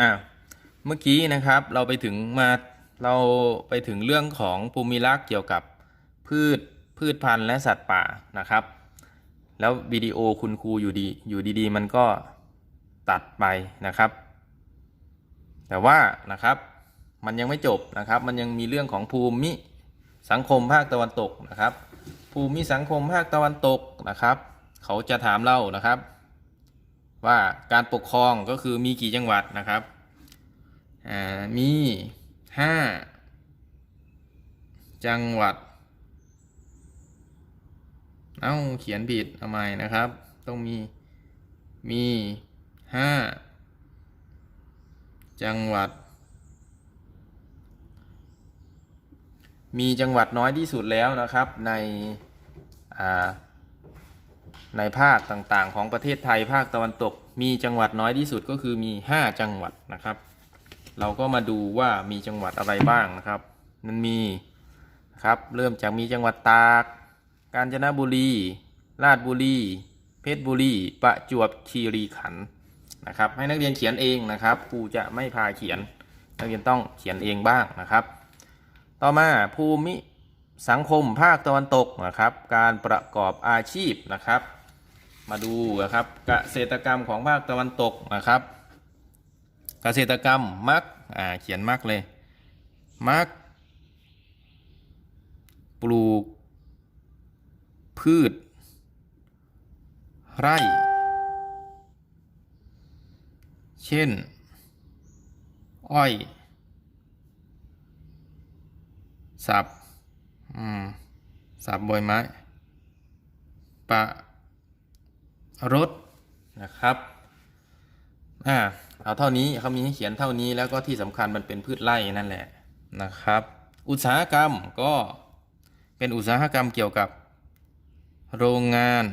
อ่าเมื่อกี้นะครับเราไปถึงมาเราไปถึงเรื่องของภูมิรักษ์เกี่ยวกับพืชพืชพันธุ์และสัตว์ป่านะครับ แล้ววิดีโอคุณครูอยู่ดีอยู่ดีๆ มันก็ตัดไปนะครับ แต่ว่านะครับมันยังไม่จบนะครับ มันยังมีเรื่องของภูมิสังคมภาคตะวันตกนะครับ ภูมิสังคมภาคตะวันตกนะครับ เขาจะถามเรานะครับ ว่าการปกครองก็คือมีกี่จังหวัดนะครับอ่ามีห้าจังหวัด เอ้าเขียนผิดเอาใหม่นะครับ ต้องมี มีห้าจังหวัด มีจังหวัดน้อยที่สุดแล้วนะครับใน อ่า ในภาคต่างๆ ของประเทศไทยภาคตะวันตก มีจังหวัดน้อยที่สุดก็คือมี 5 จังหวัดนะครับ เราก็มาดูว่ามีจังหวัดอะไรบ้างนะครับ มันมีนะครับเริ่มจากมีจังหวัดตาก กาญจนบุรี ราชบุรี เพชรบุรี ประจวบคีรีขันธ์นะครับ ให้นักเรียนเขียนเองนะครับครูจะไม่พาเขียน นักเรียนต้องเขียนเองบ้างนะครับ ต่อมาภูมิสังคมภาคตะวันตกนะครับ การประกอบอาชีพนะครับ มาดูนะครับเกษตรกรรมของภาคตะวันตกนะครับ เกษตรกรรมมักอ่าเขียนมักเลยมัก ปลูก พืช ไร่ เช่น อ้อย สับ อืม สับใบไม้ ปะ รถนะครับอ่าเอาเท่านี้เขามีให้เขียนเท่านี้แล้วก็ที่สำคัญมันเป็นพืชไร่นั่นแหละนะครับ อุตสาหกรรมก็เป็นอุตสาหกรรมเกี่ยวกับโรงงาน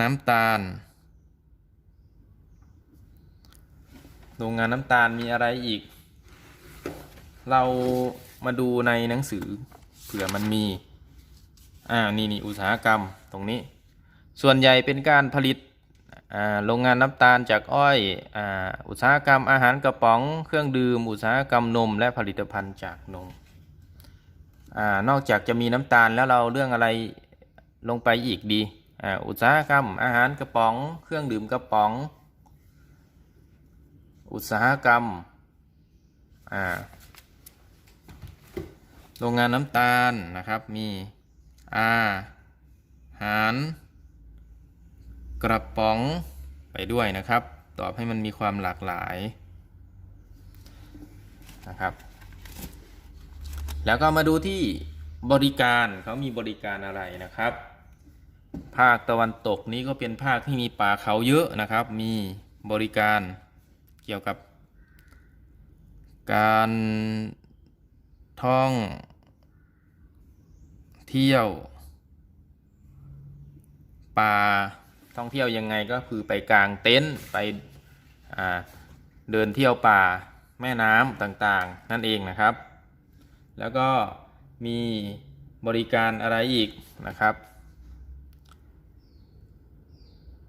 น้ำตาล โรงงานน้ำตาลมีอะไรอีก เรามาดูในหนังสือเผื่อมันมี อ่านี่นี่อุตสาหกรรมตรงนี้ ส่วนใหญ่เป็นการผลิตอ่าโรงงานน้ำตาลจากอ้อยอ่าอุตสาหกรรมอาหารกระป๋อง เครื่องดื่มอุตสาหกรรมนม และผลิตภัณฑ์จากนมอ่านอกจากจะมีน้ำตาลแล้วเราเรื่องอะไรลงไปอีกดีอ่าอุตสาหกรรม อาหารกระป๋อง เครื่องดื่มกระป๋อง อุตสาหกรรมอ่าโรงงานน้ำตาลนะครับมี อาหาร กระป๋องไปด้วยนะครับ ตอบให้มันมีความหลากหลายนะครับ แล้วก็มาดูที่บริการเขามีบริการอะไรนะครับ ภาคตะวันตกนี้ก็เป็นภาคที่มีป่าเขาเยอะนะครับ มีบริการเกี่ยวกับการท่อง ที่ยวป่าท่องเที่ยวยังไงก็คือไปกลางเต็นท์ไปเดินเที่ยวป่าแม่น้ำต่างๆ นั่นเองนะครับ แล้วก็มีบริการอะไรอีกนะครับ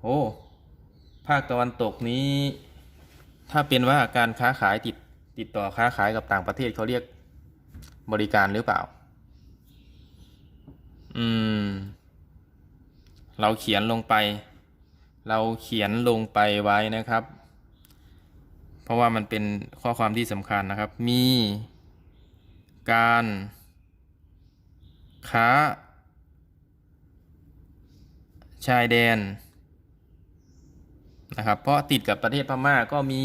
โอ้ภาคตะวันตกนี้ ถ้าเป็นว่าการค้าขายติดติดต่อค้าขายกับต่างประเทศเขาเรียกบริการหรือเปล่า อืม เราเขียนลงไป เราเขียนลงไปไว้นะครับ เพราะว่ามันเป็นข้อความที่สำคัญนะครับ มีการค้า ชายแดนนะครับ เพราะติดกับประเทศพม่าก็มี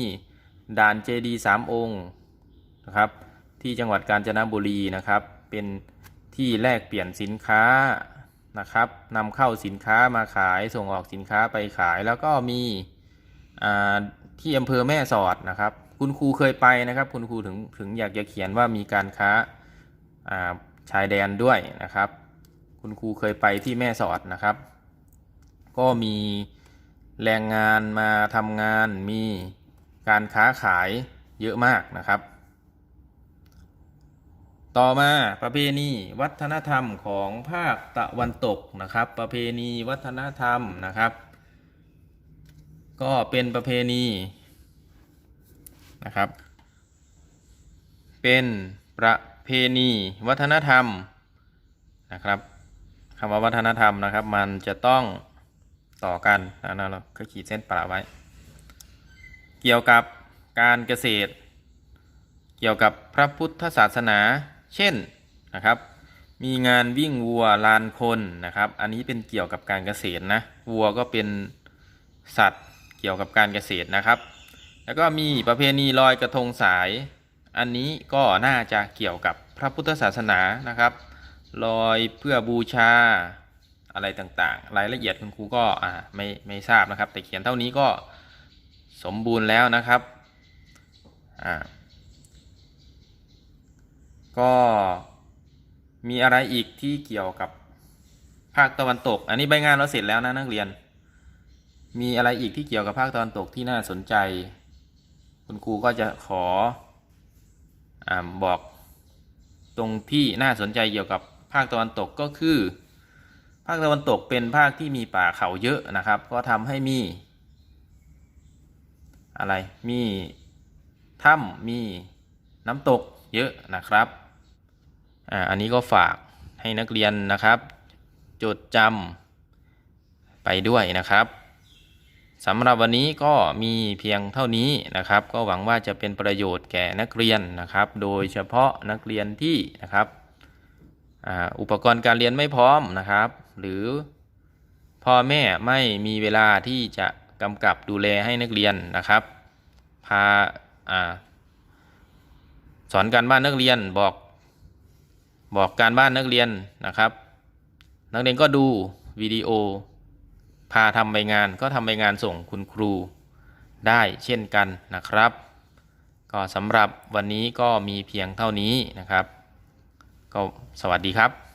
ด่านเจดีสามองค์นะครับ ที่จังหวัดกาญจนบุรีนะครับ เป็น ที่แลกเปลี่ยนสินค้านะครับนำเข้าสินค้ามาขายส่งออกสินค้าไปขาย แล้วก็มีที่อำเภอแม่สอดนะครับ คุณครูเคยไปนะครับ คุณครูถึงถึงอยากจะเขียนว่ามีการค้าาชายแดนด้วยนะครับ คุณครูเคยไปที่แม่สอดนะครับ ก็มีแรงงานมาทำงานมีการค้าขายเยอะมากนะครับ ต่อมาประเพณีวัฒนธรรมของภาคตะวันตกนะครับ ประเพณีวัฒนธรรมนะครับ ก็เป็นประเพณีนะครับ เป็นประเพณีวัฒนธรรมนะครับคำว่าวัฒนธรรมนะครับ มันจะต้องต่อกันนะเราก็ขีดเส้นประไว้ เกี่ยวกับการเกษตร เกี่ยวกับพระพุทธศาสนา เช่นนะครับ มีงานวิ่งวัวลานคนนะครับ อันนี้เป็นเกี่ยวกับการเกษตรนะวัวก็เป็นสัตว์เกี่ยวกับการเกษตรนะครับ แล้วก็มีประเพณีลอยกระทงสาย อันนี้ก็น่าจะเกี่ยวกับพระพุทธศาสนานะครับลอยเพื่อบูชาอะไรต่างๆ รายละเอียดคุณครูก็อ่าไม่ไม่ทราบนะครับ แต่เขียนเท่านี้ก็สมบูรณ์แล้วนะครับอ่า ก็มีอะไรอีกที่เกี่ยวกับภาคตะวันตก อันนี้ใบงานเราเสร็จแล้วนะนักเรียน มีอะไรอีกที่เกี่ยวกับภาคตะวันตกที่น่าสนใจ คุณครูก็จะขออบอกตรงที่น่าสนใจเกี่ยวกับภาคตะวันตกก็คือ ภาคตะวันตกเป็นภาคที่มีป่าเขาเยอะนะครับ ก็ทำให้มี อะไร มีถ้ำมีน้ำตก เยอะนะครับอ่าอันนี้ก็ฝากให้นักเรียนนะครับ จดจำไปด้วยนะครับสำหรับวันนี้ก็มีเพียงเท่านี้นะครับ ก็หวังว่าจะเป็นประโยชน์แก่นักเรียนนะครับ โดยเฉพาะนักเรียนที่นะครับอุปกรณ์การเรียนไม่พร้อมนะครับ หรือพ่อแม่ไม่มีเวลาที่จะกำกับดูแลให้นักเรียนนะครับ พาา สอนการบ้านนักเรียนบอกบอกการบ้านนักเรียนนะครับ นักเรียนก็ดูวิดีโอ พาทำใบงานก็ทำใบงานส่งคุณครูได้เช่นกันนะครับ ก็สำหรับวันนี้ก็มีเพียงเท่านี้นะครับ ก็สวัสดีครับ